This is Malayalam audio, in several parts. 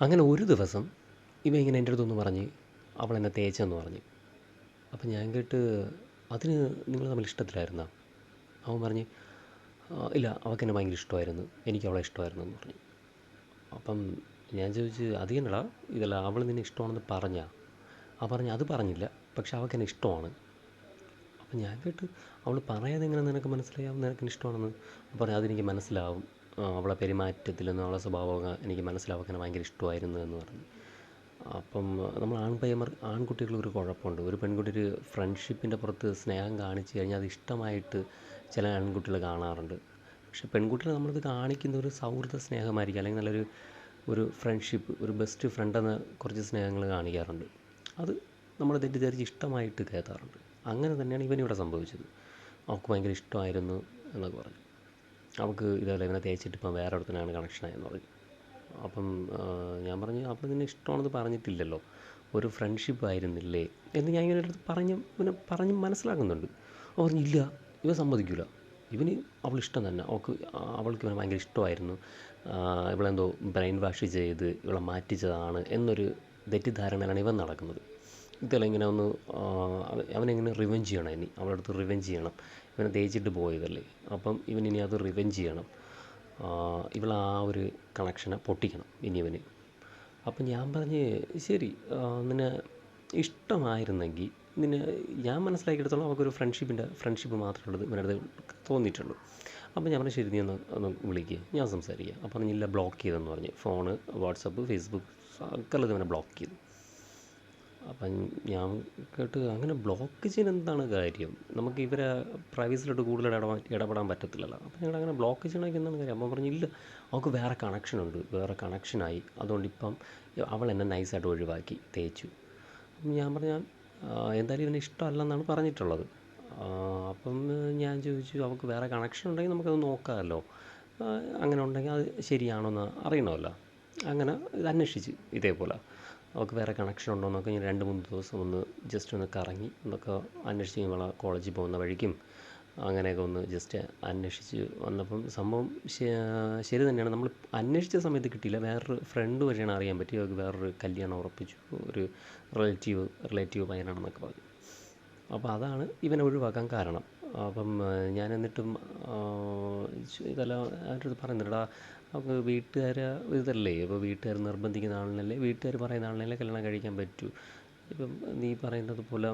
അങ്ങനെ ഒരു ദിവസം ഇവ ഇങ്ങനെ എന്റെ അടുത്തൊന്ന് പറഞ്ഞ് അവൾ എന്നെ തേച്ചെന്ന് പറഞ്ഞ്. അപ്പം ഞാൻ കേട്ട് അതിന് നിങ്ങൾ തമ്മിൽ ഇഷ്ടത്തിലായിരുന്നോ? അവൻ പറഞ്ഞ് ഇല്ല അവൾക്ക് എന്നെ ഭയങ്കര ഇഷ്ടമായിരുന്നു. എനിക്ക് അവളെ ഇഷ്ടമായിരുന്നു എന്ന് പറഞ്ഞു. അപ്പം ഞാൻ ചോദിച്ച് എന്നടാ ഇതല്ല അവൾ നിന്നെ ഇഷ്ടമാണെന്ന് പറഞ്ഞാ? ആ പറഞ്ഞ അത് പറഞ്ഞില്ല പക്ഷെ അവൾക്ക് എന്നെ ഇഷ്ടമാണ്. അപ്പം ഞാൻ കേട്ട് അവൾ പറയാതെ എങ്ങനെ നിനക്ക് മനസ്സിലാവും? നിനക്ക് ഇഷ്ടമാണെന്ന്? പറഞ്ഞു അതെനിക്ക് മനസ്സിലാവും. ആ, അവളെ പെരുമാറ്റത്തിൽ നിന്നും അവളെ സ്വഭാവമൊക്കെ എനിക്ക് മനസ്സിലാക്കാൻ ഭയങ്കര ഇഷ്ടമായിരുന്നു എന്ന് പറഞ്ഞു. അപ്പം നമ്മൾ ആൺപയ്യന്മാർ ആൺകുട്ടികൾ ഒരു കുഴപ്പമുണ്ട്. ഒരു പെൺകുട്ടി ഒരു ഫ്രണ്ട്ഷിപ്പിന്റെ പുറത്ത് സ്നേഹം കാണിച്ചു കഴിഞ്ഞാൽ അത് ഇഷ്ടമായിട്ട് ചില ആൺകുട്ടികൾ കാണാറുണ്ട്. പക്ഷെ പെൺകുട്ടികൾ നമ്മളത് കാണിക്കുന്ന ഒരു സൗഹൃദ സ്നേഹമായിരിക്കും. അല്ലെങ്കിൽ നല്ലൊരു ഒരു ഫ്രണ്ട്ഷിപ്പ് ഒരു ബെസ്റ്റ് ഫ്രണ്ട് എന്ന കുറച്ച് സ്നേഹങ്ങൾ കാണിക്കാറുണ്ട്. അത് നമ്മൾ തെറ്റിദ്ധരിച്ച് ഇഷ്ടമായിട്ട് കയറ്റാറുണ്ട് അങ്ങനെ തന്നെയാണ് ഇവനിവിടെ സംഭവിച്ചത്. അവൾക്ക് ഭയങ്കര ഇഷ്ടമായിരുന്നു എന്നൊക്കെ പറഞ്ഞു. അവൾക്ക് ഇതേപോലെ ഇവനെ തേച്ചിട്ട് ഇപ്പം വേറെ ഒരുത്തനാണ് കണക്ഷനായെന്ന് പറഞ്ഞു. അപ്പം ഞാൻ പറഞ്ഞു അപ്പോൾ നിന്നെ ഇഷ്ടമാണെന്ന് പറഞ്ഞിട്ടില്ലല്ലോ. ഒരു ഫ്രണ്ട്ഷിപ്പ് ആയിരുന്നില്ലേ? എന്ന് ഞാൻ ഇങ്ങനെ അടുത്ത് പറഞ്ഞ് ഇവനെ പറഞ്ഞ് മനസ്സിലാക്കുന്നുണ്ട്. അവൻ പറഞ്ഞില്ല ഇവ സമ്മതിക്കില്ല ഇവന് അവൾ ഇഷ്ടം തന്നെ. അവൾക്ക് അവൾക്ക് ഇവനെ ഭയങ്കര ഇഷ്ടമായിരുന്നു. ഇവളെന്തോ ബ്രെയിൻ വാഷ് ചെയ്ത് ഇവളെ മാറ്റിച്ചതാണ് എന്നൊരു തെറ്റിദ്ധാരണയിലാണ് ഇവൻ നടക്കുന്നത്. ഇതെല്ലാം ഇങ്ങനെ ഒന്ന് അവ- അവനെങ്ങനെ റിവെഞ്ച് ചെയ്യണം ഇനി? അവളടുത്ത് റിവെഞ്ച് ചെയ്യണം. ഇവനെ തേച്ചിട്ട് പോയതല്ലേ. അപ്പം ഇവൻ ഇനി അത് റിവെഞ്ച് ചെയ്യണം. ഇവൾ ആ ഒരു കണക്ഷനെ പൊട്ടിക്കണം ഇനി ഇവന്. അപ്പം ഞാൻ പറഞ്ഞ് ശരി നിന ഇഷ്ടമായിരുന്നെങ്കിൽ നിന്നെ ഞാൻ മനസ്സിലാക്കിയെടുത്തോളം അവൾക്കൊരു ഫ്രണ്ട്ഷിപ്പിന്റെ ഫ്രണ്ട്ഷിപ്പ് മാത്രമേ ഉള്ളത് ഇവനടുത്ത് തോന്നിയിട്ടുള്ളൂ. അപ്പം ഞാൻ പറഞ്ഞു ശരി നീ ഒന്ന് ഒന്ന് വിളിക്കുക ഞാൻ സംസാരിക്കുക അപ്പം പറഞ്ഞില്ല ബ്ലോക്ക് ചെയ്തെന്ന് പറഞ്ഞ് ഫോണ് വാട്സപ്പ് ഫേസ്ബുക്ക് സകലത് ഇവനെ ബ്ലോക്ക് ചെയ്തു. അപ്പം ഞാൻ കേട്ട് അങ്ങനെ ബ്ലോക്ക് ചെയ്യാൻ എന്താണ് കാര്യം? നമുക്ക് ഇവരെ പ്രൈവസിലോട്ട് കൂടുതൽ ഇടപെടാൻ ഇടപെടാൻ പറ്റത്തില്ലല്ലോ. അപ്പം ഞങ്ങൾ അങ്ങനെ ബ്ലോക്ക് ചെയ്യണമെങ്കിൽ എന്താണ് കാര്യം. അപ്പം പറഞ്ഞു ഇല്ല അവൾക്ക് വേറെ കണക്ഷൻ ഉണ്ട്. വേറെ കണക്ഷനായി അതുകൊണ്ട് ഇപ്പം അവൾ എന്നെ നൈസായിട്ട് ഒഴിവാക്കി തേച്ചു. ഞാൻ പറഞ്ഞാൽ എന്തായാലും ഇവന് ഇഷ്ടമല്ലെന്നാണ് പറഞ്ഞിട്ടുള്ളത്. അപ്പം ഞാൻ ചോദിച്ചു അവൾക്ക് വേറെ കണക്ഷൻ ഉണ്ടെങ്കിൽ നമുക്കത് നോക്കാമല്ലോ. അങ്ങനെ ഉണ്ടെങ്കിൽ അത് ശരിയാണോ എന്ന് അറിയണമല്ലോ. അങ്ങനെ ഇത് അന്വേഷിച്ച് ഇതേപോലെ. അവൾക്ക് വേറെ കണക്ഷൻ ഉണ്ടോ എന്നൊക്കെ ഞാൻ രണ്ട് മൂന്ന് ദിവസം ഒന്ന് ജസ്റ്റ് ഒന്ന് കറങ്ങി എന്നൊക്കെ അന്വേഷിച്ച് നമ്മളെ കോളേജിൽ പോകുന്ന വഴിക്കും അങ്ങനെയൊക്കെ ഒന്ന് ജസ്റ്റ് അന്വേഷിച്ച് വന്നപ്പം സംഭവം ശരി തന്നെയാണ്. നമ്മൾ അന്വേഷിച്ച സമയത്ത് കിട്ടിയില്ല. വേറൊരു ഫ്രണ്ട് വഴിയാണ് അറിയാൻ പറ്റി അവർക്ക് വേറൊരു കല്യാണം ഉറപ്പിച്ചു. ഒരു റിലേറ്റീവ് റിലേറ്റീവ് പയ്യനാണെന്നൊക്കെ പറഞ്ഞു. അപ്പോൾ അതാണ് ഇവനെ ഒഴിവാക്കാൻ കാരണം. അപ്പം ഞാൻ എന്നിട്ടും ഇതെല്ലാം അവരുടെ അടുത്ത് പറയുന്നുണ്ടാ അവർക്ക് വീട്ടുകാർ ഇതല്ലേ? ഇപ്പോൾ വീട്ടുകാർ നിർബന്ധിക്കുന്ന ആളിനല്ലേ? വീട്ടുകാർ പറയുന്ന ആളിനല്ലേ കല്യാണം കഴിക്കാൻ പറ്റൂ? ഇപ്പം നീ പറയുന്നത് പോലെ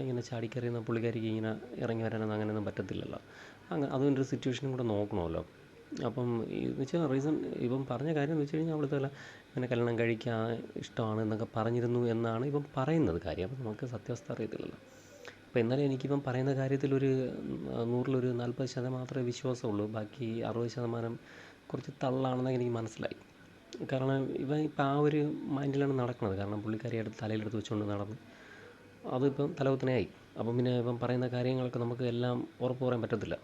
ഇങ്ങനെ ചാടിക്കറിയുന്ന പുള്ളിക്കാരിക്ക് ഇങ്ങനെ ഇറങ്ങി വരാനൊന്നും അങ്ങനെയൊന്നും പറ്റത്തില്ലല്ലോ. അങ്ങനെ അതും ഒരു സിറ്റുവേഷനും കൂടെ നോക്കണമല്ലോ. അപ്പം എന്ന് വെച്ചാൽ റീസൺ ഇപ്പം പറഞ്ഞ കാര്യം എന്ന് വെച്ച് കഴിഞ്ഞാൽ അവിടുത്തെ ഇങ്ങനെ കല്യാണം കഴിക്കാൻ ഇഷ്ടമാണ് എന്നൊക്കെ പറഞ്ഞിരുന്നു എന്നാണ് ഇപ്പം പറയുന്നത് കാര്യം. അപ്പം നമുക്ക് സത്യാവസ്ഥ അറിയത്തില്ലല്ലോ. അപ്പോൾ എന്നാലും എനിക്കിപ്പം പറയുന്ന കാര്യത്തിലൊരു ഉം, നൂറിലൊരു നാൽപ്പത് ശതമാനം മാത്രമേ വിശ്വാസമുള്ളൂ. ബാക്കി അറുപത് ശതമാനം കുറച്ച് തള്ളാണെന്ന് എനിക്ക് മനസ്സിലായി. കാരണം ഇവൻ ഇപ്പം ആ ഒരു മൈൻഡിലാണ് നടക്കുന്നത്. കാരണം പുള്ളിക്കാരി എടുത്ത് തലയിലെടുത്ത് വെച്ചുകൊണ്ട് നടന്നു. അതിപ്പം തലകുത്തനെയായി. അപ്പം പിന്നെ ഇപ്പം പറയുന്ന കാര്യങ്ങളൊക്കെ നമുക്ക് എല്ലാം ഉറപ്പ് പറയാൻ പറ്റത്തില്ല.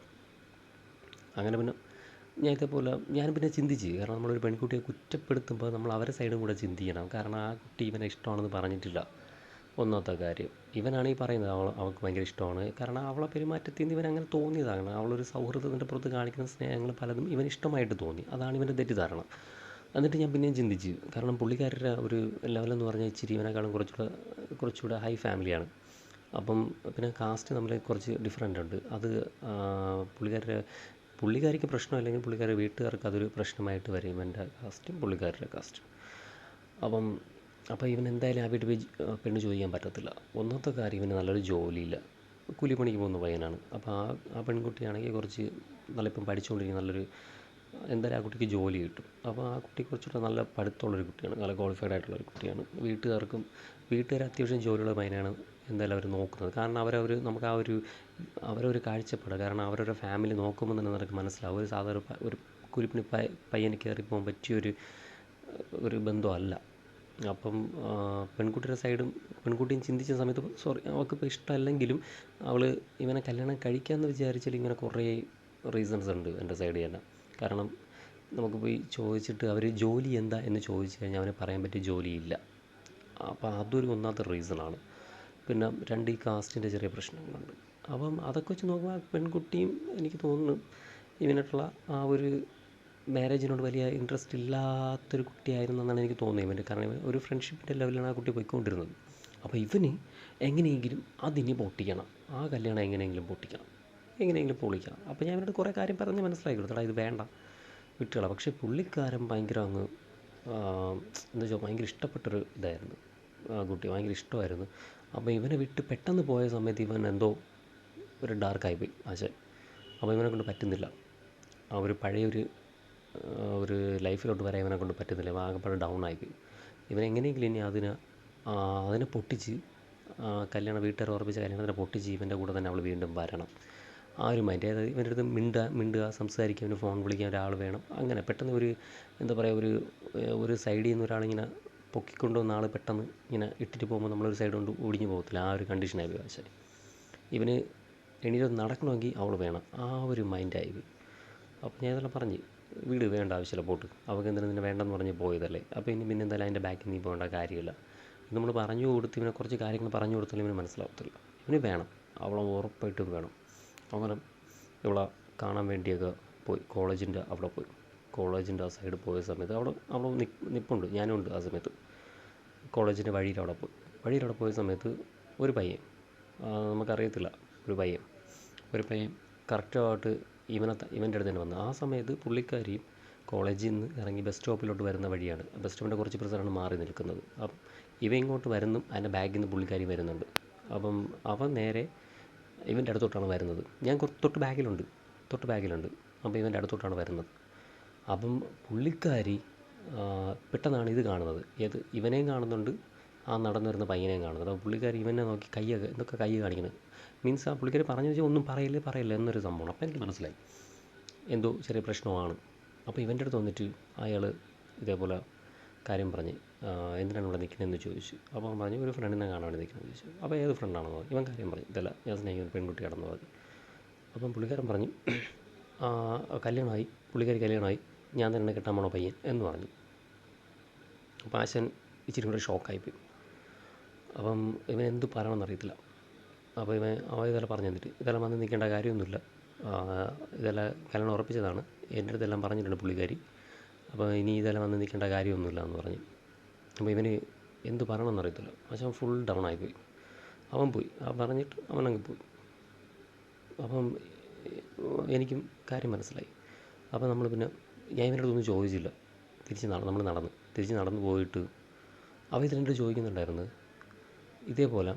അങ്ങനെ പിന്നെ ഞാൻ ഇതേപോലെ ഞാൻ പിന്നെ ചിന്തിച്ച്. കാരണം നമ്മളൊരു പെൺകുട്ടിയെ കുറ്റപ്പെടുത്തുമ്പോൾ നമ്മൾ അവരെ സൈഡും കൂടെ ചിന്തിക്കണം. കാരണം ആ കുട്ടി ഇവനെ ഇഷ്ടമാണെന്ന് പറഞ്ഞിട്ടില്ല. ഒന്നാമത്തെ കാര്യം. ഇവനാണ് ഈ പറയുന്നത്. അവൾ അവൾക്ക് ഭയങ്കര ഇഷ്ടമാണ്. കാരണം അവളെ പെരുമാറ്റത്തിൽ നിന്ന് ഇവൻ അങ്ങനെ തോന്നിയതാണ് അവളൊരു സൗഹൃദത്തിന്റെ പുറത്ത് കാണിക്കുന്ന സ്നേഹങ്ങൾ പലതും ഇവൻ ഇഷ്ടമായിട്ട് തോന്നി. അതാണ് ഇവന്റെ തെറ്റിദ്ധാരണ. എന്നിട്ട് ഞാൻ പിന്നെയും ചിന്തിച്ചു. കാരണം പുള്ളിക്കാരുടെ ഒരു ലെവലെന്ന് പറഞ്ഞാൽ ഇച്ചിരി ഇവനെക്കാളും കുറച്ചുകൂടെ കുറച്ചുകൂടെ ഹൈ ഫാമിലിയാണ് അപ്പം പിന്നെ കാസ്റ്റ് നമ്മൾ കുറച്ച് ഡിഫറന്റ് ഉണ്ട്. അത് പുള്ളിക്കാരുടെ പുള്ളിക്കാരിക്ക് പ്രശ്നമല്ലെങ്കിൽ പുള്ളിക്കാരുടെ വീട്ടുകാർക്ക് അതൊരു പ്രശ്നമായിട്ട് വരും. ഇവന്റെ കാസ്റ്റും പുള്ളിക്കാരുടെ കാസ്റ്റും അപ്പം അപ്പോൾ ഇവൻ എന്തായാലും ആ വീട്ടിൽ പോയി പെണ്ണ് ചോദിക്കാൻ പറ്റത്തില്ല. ഒന്നാമത്തെ കാര്യം ഇവന് നല്ലൊരു ജോലിയില്ല. കൂലിപ്പണിക്ക് പോകുന്ന പയ്യനാണ്. അപ്പോൾ ആ ആ പെൺകുട്ടിയാണെങ്കിൽ കുറച്ച് നല്ല ഇപ്പം പഠിച്ചുകൊണ്ടിരിക്കുന്ന നല്ലൊരു എന്തായാലും ആ കുട്ടിക്ക് ജോലി കിട്ടും. അപ്പോൾ ആ കുട്ടി കുറച്ചുകൂടെ നല്ല പഠിത്തമുള്ളൊരു കുട്ടിയാണ്. നല്ല ക്വാളിഫൈഡ് ആയിട്ടുള്ള ഒരു കുട്ടിയാണ്. വീട്ടുകാർക്കും വീട്ടുകാർ അത്യാവശ്യം ജോലിയുള്ള പയ്യനാണ് എന്തായാലും അവർ നോക്കുന്നത്. കാരണം അവരവർ നമുക്ക് ആ ഒരു അവരൊരു കാഴ്ചപ്പാട്. കാരണം അവരവരുടെ ഫാമിലി നോക്കുമ്പോൾ തന്നെ നമുക്ക് മനസ്സിലാവും. ഒരു സാധാരണ ഒരു കുരിപ്പണി പയ്യനെ പയ്യന് കയറി പോകാൻ പറ്റിയൊരു ഒരു ബന്ധമല്ല. അപ്പം പെൺകുട്ടിയുടെ സൈഡും പെൺകുട്ടിയും ചിന്തിച്ച സമയത്ത് സോറി അവൾക്കിപ്പോൾ ഇഷ്ടമല്ലെങ്കിലും അവൾ ഇവനെ കല്യാണം കഴിക്കാമെന്ന് വിചാരിച്ചാൽ ഇങ്ങനെ കുറേ റീസൺസ് ഉണ്ട് എന്റെ സൈഡിൽ തന്നെ. കാരണം നമുക്ക് പോയി ചോദിച്ചിട്ട് അവർ ജോലി എന്താ എന്ന് ചോദിച്ചു കഴിഞ്ഞാൽ അവന് പറയാൻ പറ്റിയ ജോലിയില്ല. അപ്പോൾ അതൊരു ഒന്നാമത്തെ റീസണാണ്. പിന്നെ രണ്ട് ഈ കാസ്റ്റിന്റെ ചെറിയ പ്രശ്നങ്ങളുണ്ട്. അപ്പം അതൊക്കെ വെച്ച് നോക്കുമ്പോൾ പെൺകുട്ടിയും എനിക്ക് തോന്നുന്നു ഇവനായിട്ടുള്ള ആ ഒരു മാരേജിനോട് വലിയ ഇൻട്രസ്റ്റ് ഇല്ലാത്തൊരു കുട്ടിയായിരുന്നു എന്നാണ് എനിക്ക് തോന്നിയത് ഇവന്റെ കാരണം ഇവൻ ഒരു ഫ്രണ്ട്ഷിപ്പിന്റെ ലെവലിലാണ് ആ കുട്ടി പോയിക്കൊണ്ടിരുന്നത്. അപ്പോൾ ഇവന് എങ്ങനെയെങ്കിലും അതിനി പൊട്ടിക്കണം ആ കല്യാണം എങ്ങനെയെങ്കിലും പൊട്ടിക്കണം എങ്ങനെയെങ്കിലും പൊളിക്കണം. അപ്പോൾ ഞാൻ ഇവനോട് കുറേ കാര്യം പറഞ്ഞ് മനസ്സിലാക്കി കൊടുത്തടാ ഇത് വേണ്ട. വിട്ടുകളാം. പക്ഷേ പുള്ളിക്കാരൻ ഭയങ്കര അങ്ങ് എന്താ വെച്ചാൽ ഭയങ്കര ഇഷ്ടപ്പെട്ടൊരു ഇതായിരുന്നു. ആ കുട്ടി ഭയങ്കര ഇഷ്ടമായിരുന്നു. അപ്പോൾ ഇവനെ വിട്ട് പെട്ടെന്ന് പോയ സമയത്ത് ഇവൻ എന്തോ ഒരു ഡാർക്കായി പോയി. ആശാൻ. അപ്പോൾ ഇവനെ കൊണ്ട് പറ്റുന്നില്ല. ആ ഒരു പഴയൊരു ഒരു ലൈഫിലോട്ട് വരാൻ ഇവനെ കൊണ്ട് പറ്റുന്നില്ല. ഇവൻ ആകെപ്പാടെ ഡൗൺ ആയിപ്പോയി. ഇവൻ എങ്ങനെയെങ്കിലും ഇനി അതിനെ അതിനെ പൊട്ടിച്ച് കല്യാണം വീട്ടുകാർ ഉറപ്പിച്ച കല്യാണത്തിനെ പൊട്ടിച്ച് ഇവന്റെ കൂടെ തന്നെ അവൾ വീണ്ടും വരണം. ആ ഒരു മൈൻഡ് അതായത് ഇവന്റെ അടുത്ത് മിണ്ടുക മിണ്ടുക സംസാരിക്കാൻ ഫോൺ വിളിക്കാൻ ഒരാൾ വേണം. അങ്ങനെ പെട്ടെന്ന് ഒരു എന്താ പറയുക ഒരു ഒരു സൈഡിൽ നിന്ന് ഒരാളിങ്ങനെ പൊക്കിക്കൊണ്ടുവന്ന ആൾ പെട്ടെന്ന് ഇങ്ങനെ ഇട്ടിട്ട് പോകുമ്പോൾ നമ്മളൊരു സൈഡ് കൊണ്ട് ഒടിഞ്ഞു പോകത്തില്ല. ആ ഒരു കണ്ടീഷനായി വെച്ചാൽ ഇവന് എണീറ്റ് നടക്കണമെങ്കിൽ അവൾ വേണം. ആ ഒരു മൈൻഡായി അപ്പോൾ ഞാൻ ഇതെല്ലാം പറഞ്ഞ്. വീട് വേണ്ട ആവശ്യമില്ല പോട്ട്. അവൾക്ക് എന്തിനാ നിന്നെ വേണ്ടെന്ന് പറഞ്ഞ് പോയതല്ലേ? അപ്പോൾ ഇനി പിന്നെ എന്തായാലും അതിന്റെ ബാക്കിൽ നീ പോകേണ്ട കാര്യമില്ല. നമ്മൾ പറഞ്ഞു കൊടുത്ത് ഇവനെ കുറച്ച് കാര്യങ്ങൾ പറഞ്ഞു കൊടുത്താലും ഇവന് മനസ്സിലാവത്തില്ല. ഇവന് വേണം. അവളെ ഉറപ്പായിട്ടും വേണം. അങ്ങനെ ഇവളെ കാണാൻ വേണ്ടിയൊക്കെ പോയി. കോളേജിന്റെ അവിടെ പോയി. കോളേജിന്റെ ആ സൈഡ് പോയ സമയത്ത് അവിടെ അവിടെ നിപ്പ് നിപ്പുണ്ട്. ഞാനും ഉണ്ട് ആ സമയത്ത്. കോളേജിന്റെ വഴിയിൽ അവിടെ പോയി. വഴിയിൽ അവിടെ പോയ സമയത്ത് ഒരു പയ്യൻ. നമുക്കറിയത്തില്ല. ഒരു പയ്യൻ. ഒരു പയ്യൻ കറക്റ്റായിട്ട് ഇവനെ ഇവന്റെ അടുത്ത് തന്നെ വന്നു. ആ സമയത്ത് പുള്ളിക്കാരിയും കോളേജിൽ നിന്ന് ഇറങ്ങി ബസ് സ്റ്റോപ്പിലോട്ട് വരുന്ന വഴിയാണ്. ബസ് സ്റ്റോപ്പിന്റെ കുറച്ച് പ്രസരാണ് മാറി നിൽക്കുന്നത്. അപ്പം ഇവ ഇങ്ങോട്ട് വരുന്നു അതിന്റെ ബാഗിൽ നിന്ന് പുള്ളിക്കാരി വരുന്നുണ്ട്. അപ്പം അവൻ നേരെ ഇവന്റെ അടുത്തോട്ടാണ് വരുന്നത്. ഞാൻ തൊട്ട് ബാഗിലുണ്ട്. തൊട്ട് ബാഗിലുണ്ട്. അപ്പോൾ ഇവന്റെ അടുത്തോട്ടാണ് വരുന്നത്. അപ്പം പുള്ളിക്കാരി പെട്ടെന്നാണ് ഇത് കാണുന്നത്. ഏത് ഇവനെയും കാണുന്നുണ്ട് ആ നടന്നു വരുന്ന പയ്യനെയും കാണുന്നത് അപ്പോൾ പുള്ളിക്കാരി ഇവനെ നോക്കി കയ്യൊക്കെ എന്തൊക്കെ കൈ കാണിക്കുന്നത്. മീൻസ് ആ പുള്ളിക്കാരി പറഞ്ഞു വെച്ചാൽ ഒന്നും പറയില്ലേ പറയില്ല എന്നൊരു സംഭവമാണ്. അപ്പോൾ എനിക്ക് മനസ്സിലായി. എന്തോ ചെറിയ പ്രശ്നമാണ്. അപ്പോൾ ഇവന്റെ അടുത്ത് വന്നിട്ട് അയാൾ ഇതേപോലെ കാര്യം പറഞ്ഞ് എന്തിനാണ് ഇവിടെ നിൽക്കുന്നതെന്ന് ചോദിച്ചു. അപ്പോൾ അവൻ പറഞ്ഞു ഒരു ഫ്രണ്ടിനെ കാണാൻ വേണ്ടി നിൽക്കുന്നത് ചോദിച്ചു. അപ്പോൾ ഏത് ഫ്രണ്ടാണെന്ന് പറഞ്ഞു. ഇവൻ കാര്യം പറഞ്ഞു ഇതല്ല ഞാൻ സ്നേഹിക്കുന്ന പെൺകുട്ടിയാണെന്ന് പറഞ്ഞു. അപ്പം പുള്ളിക്കാരൻ പറഞ്ഞു കല്യാണമായി പുള്ളിക്കാരി കല്യാണമായി ഞാൻ തന്നെ കെട്ടാൻ പോണോ പയ്യൻ എന്ന് പറഞ്ഞു. അപ്പോൾ ആശൻ ഇച്ചിരി കൂടെ ഷോക്കായിപ്പോയി അപ്പം ഇവൻ എന്ത് പറയണമെന്ന് അറിയത്തില്ല. അപ്പോൾ ഇവൻ അവ ഇതെല്ലാം പറഞ്ഞു തന്നിട്ട് ഇതെല്ലാം വന്ന് നിൽക്കേണ്ട കാര്യമൊന്നുമില്ല. ഇതെല്ലാം കല്യാണം ഉറപ്പിച്ചതാണ്. എന്റെ അടുത്തെല്ലാം പറഞ്ഞിട്ടുണ്ട് പുള്ളിക്കാരി. അപ്പോൾ ഇനി ഇതെല്ലാം വന്ന് നിൽക്കേണ്ട കാര്യമൊന്നുമില്ല എന്ന് പറഞ്ഞു. അപ്പോൾ ഇവന് എന്ത് പറയണമെന്ന് അറിയത്തില്ല പക്ഷേ ഫുൾ ഡൗൺ ആയിപ്പോയി. അവൻ പോയി. അവൻ പറഞ്ഞിട്ട് അവനങ്ങ് പോയി. അപ്പം എനിക്കും കാര്യം മനസ്സിലായി. അപ്പോൾ നമ്മൾ പിന്നെ ഞാൻ ഇവരുടെ ഒന്നും ചോദിച്ചില്ല. തിരിച്ച് നട നമ്മൾ നടന്ന്. തിരിച്ച് നടന്ന് പോയിട്ട് അവ ഇതിനെന്റെ ചോദിക്കുന്നുണ്ടായിരുന്നു. ഇതേപോലെ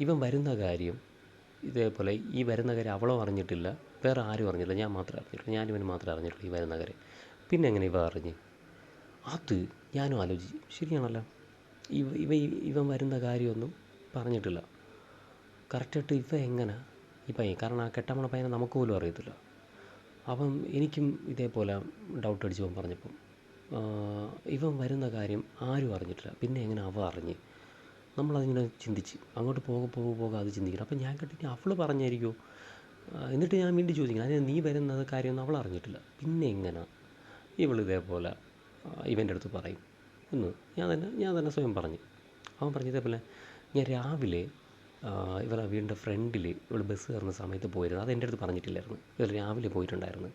ഇവൻ വരുന്ന കാര്യം ഇതേപോലെ ഈ വരുന്ന കാര്യം അവളോ അറിഞ്ഞിട്ടില്ല വേറെ ആരും അറിഞ്ഞില്ല ഞാൻ മാത്രമേ അറിഞ്ഞിട്ടുള്ളൂ ഞാൻ ഇവന് മാത്രമേ അറിഞ്ഞിട്ടുള്ളൂ ഈ വരുന്ന കാര്യം. പിന്നെ എങ്ങനെ ഇവ അറിഞ്ഞ്? അത് ഞാനും ആലോചിച്ചു ശരിയാണല്ലോ. ഇവ ഇവ ഇവൻ വരുന്ന കാര്യമൊന്നും പറഞ്ഞിട്ടില്ല. കറക്റ്റായിട്ട് ഇവ എങ്ങനെ ഈ പയ്യൻ കാരണം ആ കെട്ടാമണ പയ്യനെ നമുക്ക് പോലും അറിയത്തില്ല. അപ്പം എനിക്കും ഇതേപോലെ ഡൗട്ട് അടിച്ചു പോകാൻ പറഞ്ഞപ്പം ഇവൻ വരുന്ന കാര്യം ആരും അറിഞ്ഞിട്ടില്ല. പിന്നെ എങ്ങനെ അവ അറിഞ്ഞ്? നമ്മളതിങ്ങനെ ചിന്തിച്ച്. അങ്ങോട്ട് പോകെ പോകെ പോകെ അത് ചിന്തിക്കണം. അപ്പം ഞാൻ കേട്ടിട്ട് അവൾ പറഞ്ഞായിരിക്കുമോ എന്നിട്ട് ഞാൻ വീണ്ടും ചോദിക്കണം അതിന് നീ വരുന്നത് കാര്യമൊന്നും അവൾ അറിഞ്ഞിട്ടില്ല. പിന്നെ എങ്ങനെ? ഇവൾ ഇതേപോലെ ഇവന്റെ അടുത്ത് പറയും. എന്ന് ഞാൻ തന്നെ ഞാൻ തന്നെ സ്വയം പറഞ്ഞു. അവൻ പറഞ്ഞതേപോലെ ഞാൻ രാവിലെ ഇവളെ വീടിന്റെ ഫ്രണ്ടിൽ ഇവൾ ബസ് കയറുന്ന സമയത്ത് പോയിരുന്നു. അത് എന്റെ അടുത്ത് പറഞ്ഞിട്ടില്ലായിരുന്നു. ഇവൾ രാവിലെ പോയിട്ടുണ്ടായിരുന്നു.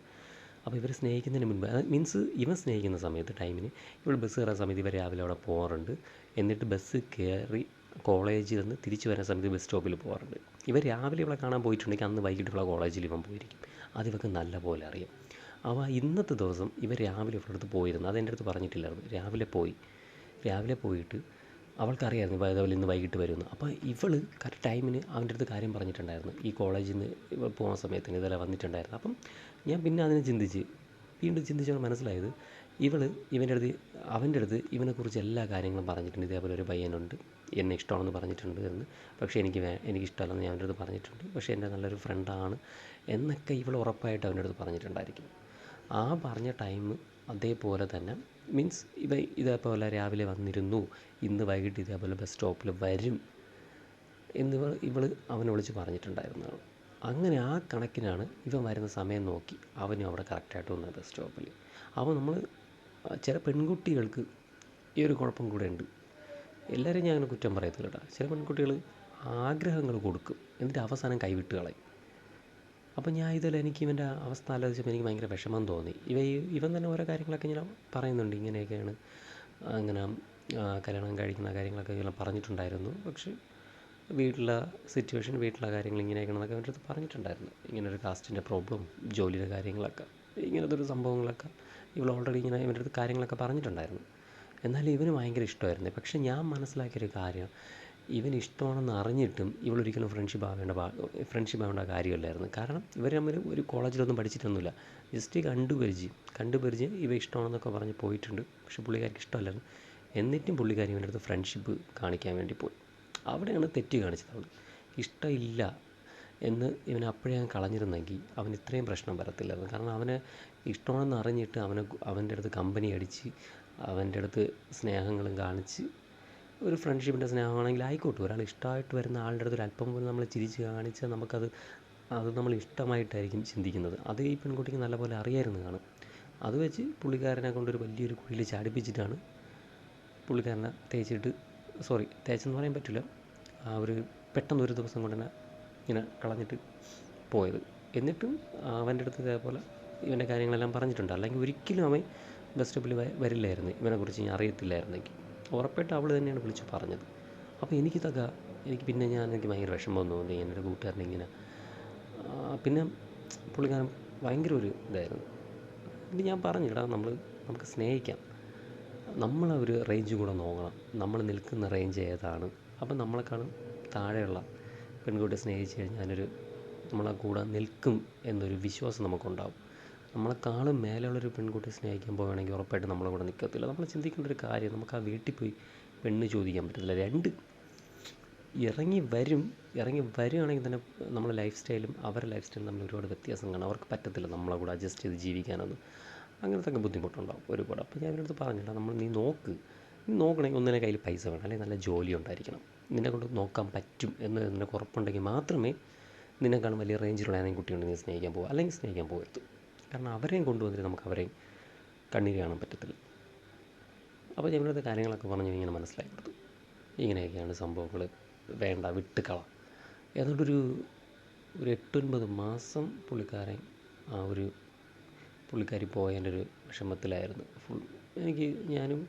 അപ്പോൾ ഇവർ സ്നേഹിക്കുന്നതിന് മുൻപ് അത് മീൻസ് ഇവൻ സ്നേഹിക്കുന്ന സമയത്ത് ടൈമിന് ഇവൾ ബസ് കയറാൻ സമയത്ത് ഇവർ രാവിലെ അവിടെ പോകാറുണ്ട്. എന്നിട്ട് ബസ് കയറി കോളേജിൽ നിന്ന് തിരിച്ചു വരാൻ സമയത്ത് ബസ് സ്റ്റോപ്പിൽ പോകാറുണ്ട്. ഇവർ രാവിലെ ഇവളെ കാണാൻ പോയിട്ടുണ്ടെങ്കിൽ അന്ന് വൈകിട്ടുള്ള കോളേജിൽ ഇവൻ പോയിരിക്കും. അത് ഇവർക്ക് നല്ല പോലെ അറിയാം. അവ ഇന്നത്തെ ദിവസം ഇവർ രാവിലെ ഇവളുടെ അടുത്ത് പോയിരുന്നു. അത് എന്റെ അടുത്ത് പറഞ്ഞിട്ടില്ലായിരുന്നു. രാവിലെ പോയി. രാവിലെ പോയിട്ട് അവൾക്കറിയായിരുന്നു ഇപ്പോൾ അതേപോലെ ഇന്ന് വൈകിട്ട് വരുമെന്ന്. അപ്പോൾ ഇവൾ കറക്റ്റ് ടൈമിന് അവന്റെ അടുത്ത് കാര്യം പറഞ്ഞിട്ടുണ്ടായിരുന്നു. ഈ കോളേജിൽ നിന്ന് പോകുന്ന സമയത്തിന് ഇതെല്ലാം വന്നിട്ടുണ്ടായിരുന്നു. അപ്പം ഞാൻ പിന്നെ അതിനെ ചിന്തിച്ച് വീണ്ടും ചിന്തിച്ചപ്പോൾ മനസ്സിലായത് ഇവൾ ഇവന്റെ അടുത്ത് അവന്റെ അടുത്ത് ഇവനെക്കുറിച്ച് എല്ലാ കാര്യങ്ങളും പറഞ്ഞിട്ടുണ്ട്. ഇതേപോലെ ഒരു പയ്യനുണ്ട്. എന്നെ ഇഷ്ടമാണെന്ന് പറഞ്ഞിട്ടുണ്ട് എന്ന്. പക്ഷേ എനിക്ക് വേ എനിക്ക് ഇഷ്ടമല്ലെന്ന് ഞാൻ അവന്റെ അടുത്ത് പറഞ്ഞിട്ടുണ്ട്. പക്ഷേ എന്റെ നല്ലൊരു ഫ്രണ്ടാണ് എന്നൊക്കെ ഇവൾ ഉറപ്പായിട്ട് അവന്റെ അടുത്ത് പറഞ്ഞിട്ടുണ്ടായിരിക്കും. ആ പറഞ്ഞ ടൈം അതേപോലെ തന്നെ മീൻസ് ഇവ ഇതേപോലെ രാവിലെ വന്നിരുന്നു. ഇന്ന് വൈകിട്ട് ഇതേപോലെ ബസ് സ്റ്റോപ്പിൽ വരും എന്നിവ ഇവൾ അവനെ വിളിച്ച് പറഞ്ഞിട്ടുണ്ടായിരുന്നതാണ്. അങ്ങനെ ആ കണക്കിനാണ് ഇവൻ വരുന്ന സമയം നോക്കി അവനും അവിടെ കറക്റ്റായിട്ട് വന്നത് ബസ് സ്റ്റോപ്പിൽ അപ്പോൾ നമ്മൾ ചില പെൺകുട്ടികൾക്ക് ഈ ഒരു കുഴപ്പം കൂടെ ഉണ്ട്. എല്ലാവരെയും ഞാൻ അങ്ങനെ കുറ്റം പറയത്തില്ല കേട്ടോ ചില പെൺകുട്ടികൾ ആഗ്രഹങ്ങൾ കൊടുക്കും. എന്നിട്ട് അവസാനം കൈവിട്ട് കളയും. അപ്പം ഞാൻ ഇതിൽ എനിക്ക് ഇവന്റെ അവസ്ഥ ആലോചിച്ചപ്പോൾ എനിക്ക് ഭയങ്കര വിഷമം തോന്നി. ഇവ ഇവൻ തന്നെ ഓരോ കാര്യങ്ങളൊക്കെ ഇങ്ങനെ പറയുന്നുണ്ട്. ഇങ്ങനെയൊക്കെയാണ് അങ്ങനെ കല്യാണം കഴിക്കുന്ന കാര്യങ്ങളൊക്കെ ഇങ്ങനെ പറഞ്ഞിട്ടുണ്ടായിരുന്നു. പക്ഷേ വീട്ടിലെ സിറ്റുവേഷൻ വീട്ടിലെ കാര്യങ്ങൾ ഇങ്ങനെയൊക്കെയാണെന്നൊക്കെ അവന്റെ അടുത്ത് പറഞ്ഞിട്ടുണ്ടായിരുന്നു. ഇങ്ങനൊരു കാസ്റ്റിന്റെ പ്രോബ്ലം ജോലിയുടെ കാര്യങ്ങളൊക്കെ ഇങ്ങനത്തെ ഒരു സംഭവങ്ങളൊക്കെ ഇവൾ ഓൾറെഡി ഇങ്ങനെ ഇവന്റെ അടുത്ത് കാര്യങ്ങളൊക്കെ പറഞ്ഞിട്ടുണ്ടായിരുന്നു. എന്നാലും ഇവന് ഭയങ്കര ഇഷ്ടമായിരുന്നു. പക്ഷേ ഞാൻ മനസ്സിലാക്കിയൊരു കാര്യം ഇവന് ഇഷ്ടമാണെന്ന് അറിഞ്ഞിട്ടും ഇവളൊരിക്കലും ഫ്രണ്ട്ഷിപ്പ് ആവേണ്ട ഫ്രണ്ട്ഷിപ്പ് ആവേണ്ട കാര്യമല്ലായിരുന്നു. കാരണം ഇവർ തമ്മിൽ ഒരു കോളേജിലൊന്നും പഠിച്ചിട്ടൊന്നുമില്ല. ജസ്റ്റ് കണ്ടു പരിചയം കണ്ടു പരിചയം ഇവ ഇഷ്ടമാണെന്നൊക്കെ പറഞ്ഞ് പോയിട്ടുണ്ട്. പക്ഷേ പുള്ളിക്കാർക്ക് ഇഷ്ടമല്ലായിരുന്നു. എന്നിട്ടും പുള്ളിക്കാരി ഇവന്റെ അടുത്ത് ഫ്രണ്ട്ഷിപ്പ് കാണിക്കാൻ വേണ്ടി പോയി. അവിടെയാണ് തെറ്റ് കാണിച്ചത് അവൾ ഇഷ്ടമില്ല എന്ന് ഇവൻ അപ്പോഴേ ഞാൻ കളഞ്ഞിരുന്നെങ്കിൽ അവൻ ഇത്രയും പ്രശ്നം വരത്തില്ലായിരുന്നു. കാരണം അവന് ഇഷ്ടമാണെന്ന് അറിഞ്ഞിട്ട് അവനെ അവന്റെ അടുത്ത് കമ്പനി അടിച്ച് അവന്റെ അടുത്ത് സ്നേഹങ്ങളും കാണിച്ച് ഒരു ഫ്രണ്ട്ഷിപ്പിന്റെ സ്നേഹമാണെങ്കിൽ ആയിക്കോട്ടെ. ഒരാൾ ഇഷ്ടമായിട്ട് വരുന്ന ആളുടെ അടുത്ത് ഒരു അല്പം പോലും നമ്മൾ ചിരിച്ച് കാണിച്ചാൽ നമുക്കത് അത് നമ്മൾ ഇഷ്ടമായിട്ടായിരിക്കും ചിന്തിക്കുന്നത്. അത് ഈ പെൺകുട്ടിക്ക് നല്ലപോലെ അറിയായിരുന്നു കാണും അത് വെച്ച് പുള്ളിക്കാരനെ കൊണ്ടൊരു വലിയൊരു കുഴിയിൽ ചാടിപ്പിച്ചിട്ടാണ് പുള്ളിക്കാരനെ തേച്ചിട്ട് സോറി തേച്ചെന്ന് പറയാൻ പറ്റില്ല. ആ ഒരു പെട്ടെന്ന് ഒരു ദിവസം കൊണ്ട് തന്നെ ഇങ്ങനെ കളഞ്ഞിട്ട് പോയത്. എന്നിട്ടും അവന്റെ അടുത്ത് ഇതേപോലെ ഇവന്റെ കാര്യങ്ങളെല്ലാം പറഞ്ഞിട്ടുണ്ട്. അല്ലെങ്കിൽ ഒരിക്കലും അവൻ ബസ് സ്റ്റോപ്പിൽ വരില്ലായിരുന്നു. ഇവനെക്കുറിച്ച് ഞാൻ അറിയത്തില്ലായിരുന്നെങ്കിൽ. ഉറപ്പായിട്ടും അവൾ തന്നെയാണ് വിളിച്ച് പറഞ്ഞത്. അപ്പോൾ എനിക്കിതൊക്കെ എനിക്ക് പിന്നെ ഞാൻ എനിക്ക് ഭയങ്കര വിഷമം തോന്നി. എന്റെ കൂട്ടുകാരനെ ഇങ്ങനെ പിന്നെ പുള്ളിക്കാരൻ ഭയങ്കര ഒരു ഇതായിരുന്നു. എന്നിട്ട് ഞാൻ പറഞ്ഞു എടാ നമ്മൾ നമുക്ക് സ്നേഹിക്കാം. നമ്മളെ ഒരു റേഞ്ച് കൂടെ നോക്കണം. നമ്മൾ നിൽക്കുന്ന റേഞ്ച് ഏതാണ്? അപ്പം നമ്മളെക്കാളും താഴെയുള്ള പെൺകുട്ടിയെ സ്നേഹിച്ച് കഴിഞ്ഞാൽ അതിനൊരു നമ്മളെ കൂടെ നിൽക്കും എന്നൊരു വിശ്വാസം നമുക്കുണ്ടാവും. നമ്മളെക്കാളും മേലെയുള്ളൊരു പെൺകുട്ടിയെ സ്നേഹിക്കാൻ പോവുകയാണെങ്കിൽ ഉറപ്പായിട്ടും നമ്മളെ കൂടെ നിൽക്കത്തില്ല. നമ്മൾ ചിന്തിക്കേണ്ട ഒരു കാര്യം നമുക്ക് ആ വീട്ടിൽ പോയി പെണ്ണ് ചോദിക്കാൻ പറ്റത്തില്ല. രണ്ട് ഇറങ്ങി വരും ഇറങ്ങി വരികയാണെങ്കിൽ തന്നെ നമ്മളെ ലൈഫ് സ്റ്റൈലും അവരുടെ ലൈഫ് സ്റ്റൈലും തമ്മിൽ ഒരുപാട് വ്യത്യാസം കാണും. അവർക്ക് പറ്റത്തില്ല നമ്മളെ കൂടെ അഡ്ജസ്റ്റ് ചെയ്ത് ജീവിക്കാനൊന്നും. അങ്ങനത്തെ ഒക്കെ ബുദ്ധിമുട്ടുണ്ടാവും ഒരുപാട്. അപ്പോൾ ഞാൻ അവരടുത്ത് പറഞ്ഞില്ല നമ്മൾ നീ നോക്ക്. നീ നോക്കണമെങ്കിൽ ഒന്നിനെ കയ്യിൽ പൈസ വേണം അല്ലെങ്കിൽ നല്ല ജോലി ഉണ്ടായിരിക്കണം. നിന്നെ കൊണ്ട് നോക്കാൻ പറ്റും എന്ന് നിനക്ക് ഉറപ്പുണ്ടെങ്കിൽ മാത്രമേ നിന്നെക്കാളും വലിയ റേഞ്ചിലുള്ള ഏതെങ്കിലും കുട്ടിയുണ്ടെങ്കിൽ സ്നേഹിക്കാൻ പോകുക അല്ലെങ്കിൽ സ്നേഹിക്കാൻ പോകരുത്. കാരണം അവരെയും കൊണ്ടുവന്നിട്ട് നമുക്ക് അവരെയും കണ്ണീര് കാണാൻ പറ്റത്തില്ല. അപ്പോൾ ജമിലത്തെ കാര്യങ്ങളൊക്കെ പറഞ്ഞ് ഇങ്ങനെ മനസ്സിലാക്കി കൊടുത്തു ഇങ്ങനെയൊക്കെയാണ് സംഭവങ്ങൾ വേണ്ട വിട്ടുകള. ഏതാണ്ടൊരു ഒരു എട്ടൊൻപത് മാസം പുള്ളിക്കാരൻ ആ ഒരു പുള്ളിക്കാരി പോയതിന്റെ ഒരു വിഷമത്തിലായിരുന്നു. ഫുൾ എനിക്ക് ഞാനും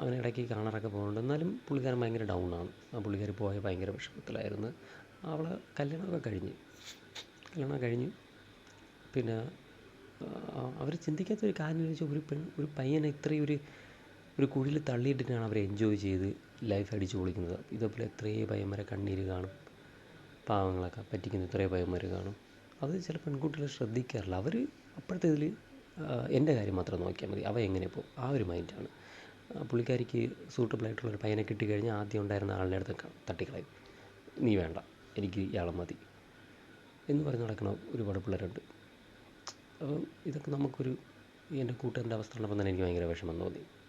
അവനിടയ്ക്ക് കാണാറൊക്കെ പോകുന്നുണ്ട്. എന്നാലും പുള്ളിക്കാരൻ ഭയങ്കര ഡൗൺ ആണ് ആ പുള്ളിക്കാരി പോയ ഭയങ്കര വിഷമത്തിലായിരുന്നു. അവളെ കല്യാണമൊക്കെ കഴിഞ്ഞ് കല്യാണം കഴിഞ്ഞു പിന്നെ അവർ ചിന്തിക്കാത്തൊരു കാര്യം എന്ന് വെച്ചാൽ ഒരു പെൺ ഒരു പയ്യനെ ഇത്രയും ഒരു ഒരു കുഴിയിൽ തള്ളിയിട്ടിട്ടാണ് അവർ എൻജോയ് ചെയ്ത് ലൈഫ് അടിച്ചു പൊളിക്കുന്നത്. ഇതേപോലെ എത്രയോ പയ്യന്മാരെ കണ്ണീര് കാണും. പാവങ്ങളൊക്കെ പറ്റിക്കുന്ന എത്രയോ പയ്യന്മാർ കാണും. അത് ചില പെൺകുട്ടികൾ ശ്രദ്ധിക്കാറില്ല. അവർ അപ്പോഴത്തെ ഇതിൽ എന്റെ കാര്യം മാത്രം നോക്കിയാൽ മതി. അവ എങ്ങനെ പോകും? ആ ഒരു മൈൻഡാണ് പുള്ളിക്കാരിക്ക് സൂട്ടബിൾ ആയിട്ടുള്ള ഒരു പയ്യനെ കിട്ടിക്കഴിഞ്ഞാൽ ആദ്യം ഉണ്ടായിരുന്ന ആളുടെ അടുത്ത് തട്ടിക്കളയും. നീ വേണ്ട. എനിക്ക് ഇയാളെ മതി. എന്ന് പറഞ്ഞ് നടക്കുന്ന ഒരുപാട് പിള്ളേരുണ്ട്. അപ്പം ഇതൊക്കെ നമുക്കൊരു എന്റെ കൂട്ടുകാരന്റെ അവസ്ഥ കണ്ടപ്പം തന്നെ എനിക്ക് ഭയങ്കര വിഷമം തോന്നി.